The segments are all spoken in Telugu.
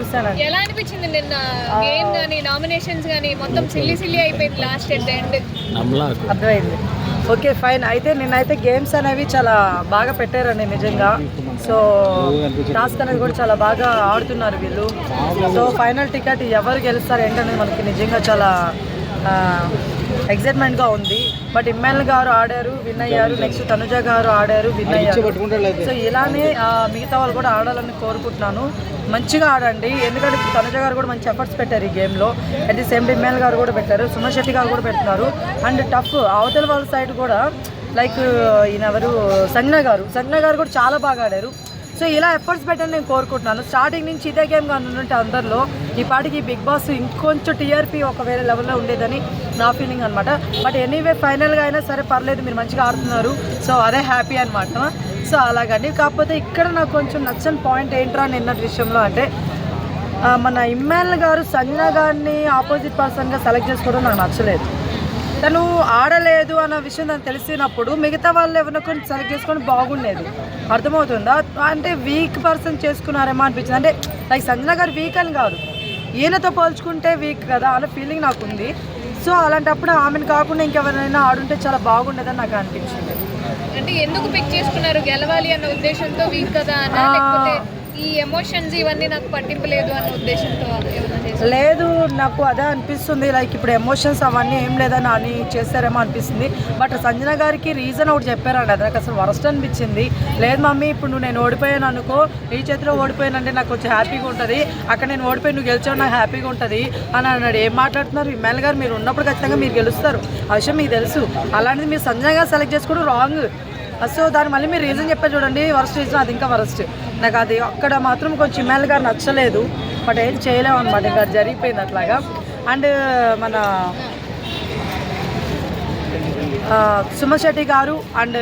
చూశానండి. ఎలా అనిపించింది నిన్న గేమ్ కానీ నామినేషన్స్ కానీ మొత్తం సిల్లి సిల్లి అయిపోయింది లాస్ట్ ఎట్ ఎండ్ అర్థమైంది. ఓకే ఫైన్ అయితే నిన్నైతే గేమ్స్ అనేవి చాలా బాగా పెట్టారండి నిజంగా. సో టాస్క్ అనేది కూడా చాలా బాగా ఆడుతున్నారు వీళ్ళు. సో ఫైనల్ టికెట్ ఎవరు గెలుస్తారు ఏంటనేది మనకి నిజంగా చాలా ఎగ్జైట్మెంట్గా ఉంది. బట్ ఇమ్మాయిల్ గారు ఆడారు విన్ అయ్యారు నెక్స్ట్ తనుజ గారు ఆడారు విన్ అయ్యారు సో ఇలానే మిగతా వాళ్ళు కూడా ఆడాలని కోరుకుంటున్నాను. మంచిగా ఆడండి. ఎందుకంటే తనుజ గారు కూడా మంచి ఎఫర్ట్స్ పెట్టారు ఈ గేమ్లో అట్ ది సేమ్ ఇమ్మాయిల్ గారు కూడా పెట్టారు. సుమన్ శెట్టి గారు కూడా పెడుతున్నారు. అండ్ టఫ్ అవతల వాళ్ళ సైడ్ కూడా లైక్ ఈయన ఎవరు? సంజ్ఞ గారు. సంజ్ఞ గారు కూడా చాలా బాగా ఆడారు. సో ఇలా ఎఫర్ట్స్ పెట్టని నేను కోరుకుంటున్నాను. స్టార్టింగ్ నుంచి ఇదే గేమ్ కానీ ఉంటే అందరిలో ఈ పాటికి బిగ్ బాస్ ఇంకొంచెం టీఆర్పీ ఒక వేరే లెవెల్లో ఉండేదని నా ఫీలింగ్ అనమాట బట్ ఎనీవే ఫైనల్గా అయినా సరే పర్లేదు మీరు మంచిగా ఆడుతున్నారు. సో అదే హ్యాపీ అనమాట సో అలాగండి కాకపోతే ఇక్కడ నాకు కొంచెం నచ్చని పాయింట్ ఏంట్రా నిన్న విషయంలో అంటే మన ఇమ్మాన్ గారు సంజన గారిని ఆపోజిట్ పర్సన్గా సెలెక్ట్ చేసుకోవడం నాకు నచ్చలేదు. తను ఆడలేదు అన్న విషయం నాకు తెలిసినప్పుడు మిగతా వాళ్ళు ఎవరినో కొన్ని సెలెక్ట్ చేసుకొని బాగుండేది. అర్థమవుతుందా? అంటే వీక్ పర్సన్ చేసుకున్నారేమో అనిపించింది. అంటే లైక్ సంజన గారు వీక్ అని కాదు. ఈయనతో పోల్చుకుంటే వీక్ కదా అన్న ఫీలింగ్ నాకు ఉంది సో అలాంటప్పుడు ఆమెను కాకుండా ఇంకెవరైనా ఆడుంటే చాలా బాగుండేదని నాకు అనిపించింది. అంటే ఎందుకు పిక్ చేసుకున్నారు? గెలవాలి అన్న ఉద్దేశంతో వీక్ కదా ఈ ఎమోషన్స్ ఇవన్నీ నాకు పట్టింపు లేదు అన్న ఉద్దేశంతో లేదు నాకు అదే అనిపిస్తుంది. లైక్ ఇప్పుడు ఎమోషన్స్ అవన్నీ ఏం లేదని అని చేస్తారేమో అనిపిస్తుంది. బట్ సంజన గారికి రీజన్ ఒకటి చెప్పారండి అది నాకు అసలు వరస్ట్ అనిపించింది. లేదు మమ్మీ ఇప్పుడు నువ్వు నేను ఓడిపోయాను అనుకో ఈ చేతిలో ఓడిపోయానంటే నాకు కొంచెం హ్యాపీగా ఉంటుంది. అక్కడ నేను ఓడిపోయి నువ్వు గెలిచావు నాకు హ్యాపీగా ఉంటుంది అని అన్నాడు. ఏం మాట్లాడుతున్నారు? ఇమ్మాయిల్ గారు మీరు ఉన్నప్పుడు ఖచ్చితంగా మీరు గెలుస్తారు. ఆ విషయం మీకు తెలుసు. అలాంటిది మీరు సంజన గారు సెలెక్ట్ చేసుకోవడం రాంగ్ సో దాని మళ్ళీ మీరు రీజన్ చెప్పారు చూడండి. వరస్ట్ రీజన్ అది ఇంకా వరస్ట్ నాకు అది అక్కడ మాత్రం కొంచెం ఇమ్మాయిల్ గారు నచ్చలేదు. బట్ ఏం చేయలేము అనమాట ఇంకా అది జరిగిపోయింది అట్లాగా. అండ్ మన సుమశెట్టి గారు అండ్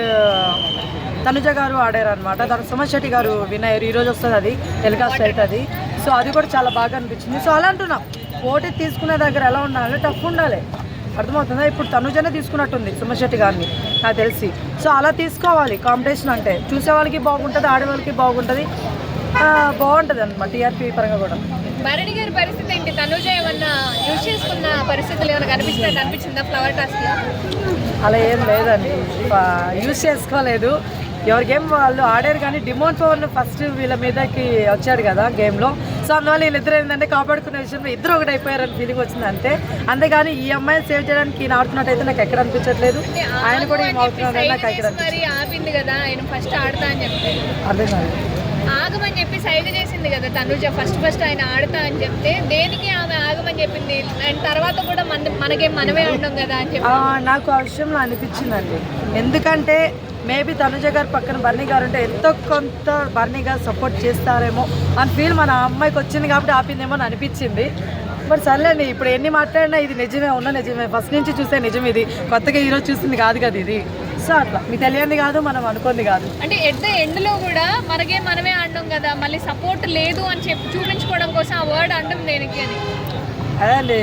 తనుజ గారు ఆడారు అనమాట దాని సుమన్ గారు వినయర్ ఈరోజు వస్తుంది అది టెలికాస్ట్ అవుతుంది సో అది కూడా చాలా బాగా అనిపించింది. సో అలా అంటున్నాం పోటీ తీసుకునే దగ్గర ఎలా ఉండాలంటే టఫ్ ఉండాలి. అర్థమవుతుందా? ఇప్పుడు తనుజనే తీసుకున్నట్టుంది సుమన్ శెట్టి గారిని నాకు తెలిసి. సో అలా తీసుకోవాలి కాంపిటీషన్ అంటే. చూసే వాళ్ళకి బాగుంటుంది ఆడే వాళ్ళకి బాగుంటుంది. బాగుంటుంది అనమాట టీఆర్పీ పరంగా కూడా. భరణి గారి పరిస్థితి ఏంటి? తనుజ ఏమన్నా యూజ్ చేసుకున్న పరిస్థితులు ఏమైనా కనిపిస్తున్నట్టు అనిపించిందా ఫ్లవర్ టాస్క్లో? అలా ఏం లేదండి. యూజ్ చేసుకోలేదు. ఎవరి గేమ్ వాళ్ళు ఆడారు కానీ డిమోన్ పవర్ ఫస్ట్ వీళ్ళ మీదకి వచ్చాడు కదా గేమ్లో. సో అందువల్ల వీళ్ళిద్దరు ఏంటంటే కాపాడుకునే విషయంలో ఇద్దరు ఒకటి అయిపోయారని ఫీలింగ్ వచ్చింది అంతే. అంతేగాని ఈ అమ్మాయిని సేవ్ చేయడానికి ఈయన ఆడుతున్నట్టయితే నాకు ఎక్కడ అనిపించట్లేదు. ఆయన కూడా ఏం అవుతున్నాడు నాకు ఎక్కడ ఆపింది కదా ఆయన ఫస్ట్ ఆడతా అని చెప్తే. కాదు ఆగమని చెప్పి సైడ్ చేసింది కదా తనుజ ఫస్ట్ ఫస్ట్ ఆయన ఆడతా అని చెప్తే దేనికి ఆమె ఆగమని చెప్పింది? అండ్ తర్వాత కూడా మన మనకే మనమే ఆడడం కదా అని చెప్పి నాకు ఆ విషయంలో అనిపించిందండి. ఎందుకంటే మేబీ తనుజ గారు పక్కన బర్నీ గారు ఉంటే ఎంతో కొంత బర్నీ గారు సపోర్ట్ చేస్తారేమో అని ఫీల్ మన అమ్మాయికి వచ్చింది కాబట్టి ఆపిందేమో అని అనిపించింది. బట్ సర్లేండి ఇప్పుడు ఎన్ని మాట్లాడినా ఇది నిజమే ఉన్న నిజమే. ఫస్ట్ నుంచి చూస్తే నిజం ఇది. కొత్తగా ఈరోజు చూసింది కాదు కదా ఇది. సో అట్లా. మీకు తెలియంది కాదు మనం అనుకుంది కాదు. అంటే ఎట్ ద ఎండ్లో కూడా మనకే మనమే ఆడడం కదా. మళ్ళీ సపోర్ట్ లేదు అని చెప్పి చూపించుకోవడం కోసం ఆ వర్డ్ అనడం దేనికి అని? అదే అండి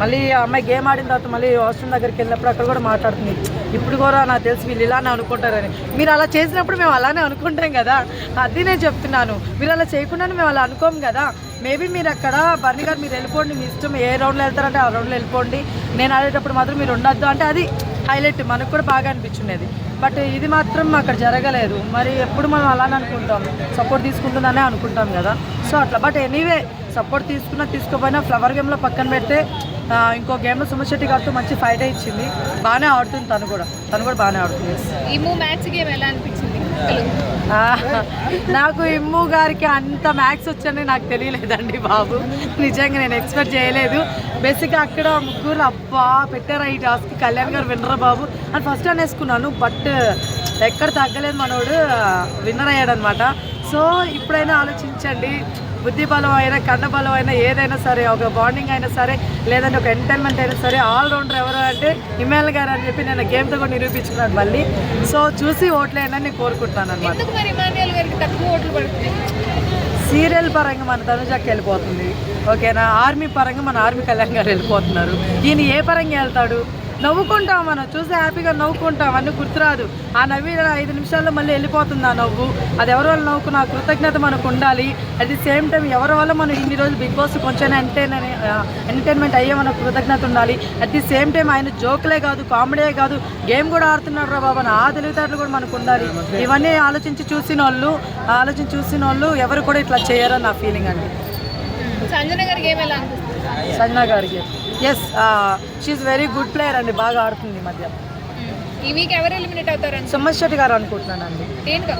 మళ్ళీ ఆ అమ్మాయి గేమ్ ఆడిన తర్వాత మళ్ళీ వాష్రూమ్ దగ్గరికి వెళ్ళినప్పుడు అక్కడ కూడా మాట్లాడుతుంది. ఇప్పుడు కూడా నాకు తెలిసి వీళ్ళు ఇలానే అనుకుంటారని. మీరు అలా చేసినప్పుడు మేము అలానే అనుకుంటాం కదా. అది నేను చెప్తున్నాను. మీరు అలా చేయకుండానే మేము అలా అనుకోం కదా. మేబీ మీరు అక్కడ బర్ని గారు మీరు వెళ్ళిపోండి మీ ఇష్టం ఏ రౌండ్లో వెళ్తారంటే ఆ రౌండ్లో వెళ్ళిపోండి. నేను ఆడేటప్పుడు మాత్రం మీరు ఉండొద్దు అంటే అది హైలైట్ మనకు కూడా బాగా అనిపించుండేది. బట్ ఇది మాత్రం అక్కడ జరగలేదు. మరి ఎప్పుడు మనం అలానే అనుకుంటాం. సపోర్ట్ తీసుకుంటుందనే అనుకుంటాం కదా. సో అట్లా. బట్ ఎనీవే సపోర్ట్ తీసుకున్నా తీసుకోపోయినా ఫ్లవర్ గేమ్లో పక్కన పెడితే ఇంకో గేమ్లో సుమశెట్టి గారితో మంచి ఫైట్ ఇచ్చింది బాగానే ఆడుతుంది తను కూడా. తను కూడా బాగానే ఆడుతుంది. ఈ మూవ్ మ్యాచ్ గేమ్ ఎలా అనిపించింది? నాకు ఇమ్ము గారికి అంత మ్యాథ్స్ వచ్చని నాకు తెలియలేదండి బాబు. నిజంగా నేను ఎక్స్పెక్ట్ చేయలేదు. బేసిక్గా అక్కడ ముగ్గురు అబ్బా పెట్టారా ఈ టాస్క్ కళ్యాణ్ గారు విన్నరా బాబు. అని ఫస్ట్ అనేసుకున్నాను బట్ ఎక్కడ తగ్గలేదు మనోడు. విన్నర్ అయ్యాడనమాట. సో ఇప్పుడైనా ఆలోచించండి. బుద్ధి బలం అయినా కన్న బలం అయినా ఏదైనా సరే ఒక బాండింగ్ అయినా సరే లేదంటే ఒక ఎంటర్టైన్మెంట్ అయినా సరే ఆల్ రౌండర్ ఎవరు అంటే ఇమాల్ గారు అని చెప్పి నేను గేమ్తో కూడా నిరూపించుకున్నాను మళ్ళీ. సో చూసి ఓట్లేనని నేను కోరుకుంటున్నాను అనమాట సీరియల్ పరంగా మన తనుజాకి వెళ్ళిపోతుంది. ఓకేనా? ఆర్మీ పరంగా మన ఆర్మీ కళ్యాణ్ గారు వెళ్ళిపోతున్నారు. ఈయన ఏ పరంగా వెళ్తాడు? నవ్వుకుంటాం మనం చూసి హ్యాపీగా నవ్వుకుంటాం అన్నీ గుర్తురాదు. ఆ నవ్వి ఐదు నిమిషాల్లో మళ్ళీ వెళ్ళిపోతుంది ఆ నవ్వు. అది ఎవరి వల్ల నవ్వుకున్న కృతజ్ఞత మనకు ఉండాలి. అట్ ది సేమ్ టైం ఎవరి వల్ల మనం ఇన్ని రోజులు బిగ్ బాస్ కొంచెం ఎంటర్టైన్ ఎంటర్టైన్మెంట్ అయ్యే మనకు కృతజ్ఞత ఉండాలి. అట్ ది సేమ్ టైం ఆయన జోక్లే కాదు కామెడీ కాదు గేమ్ కూడా ఆడుతున్నాడు రా బాబా ఆ తెలివితేటలు కూడా మనకు ఉండాలి. ఇవన్నీ ఆలోచించి చూసిన వాళ్ళు ఆలోచించి చూసిన వాళ్ళు ఎవరు కూడా ఇట్లా చేయరని నా ఫీలింగ్ అండి. సంజన గారికి సంజన గారికి yes she very good player అండి బాగా ఆడుతుంది ఈ మధ్య. ఈ వీక్ ఎవరు ఎలిమినేట్ అవుతారు సుమన్ శెట్టి గారు అనుకుంటున్నానండి. దేనికి?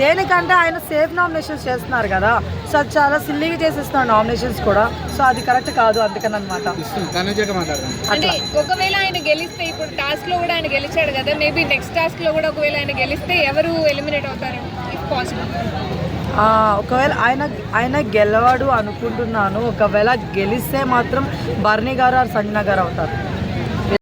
దేనికంటే ఆయన సేఫ్ నామినేషన్స్ చేస్తున్నారు కదా సో అది చాలా సిల్లీగా చేసేస్తున్నారు నామినేషన్స్ కూడా సో అది కరెక్ట్ కాదు అందుకని అనమాట అంటే ఒకవేళ ఆయన గెలిస్తే ఇప్పుడు టాస్క్లో కూడా ఆయన గెలిచాడు కదా మేబీ నెక్స్ట్ టాస్క్లో కూడా ఒకవేళ ఆయన గెలిస్తే ఎవరు ఎలిమినేట్ అవుతారు ఇఫ్ పాసిబుల్ ఒకవేళ ఆయన ఆయన గెలవాడు అనుకుంటున్నాను ఒకవేళ గెలిస్తే మాత్రం బర్నీ గారు ఆర్ సంజన గారు అవుతారు.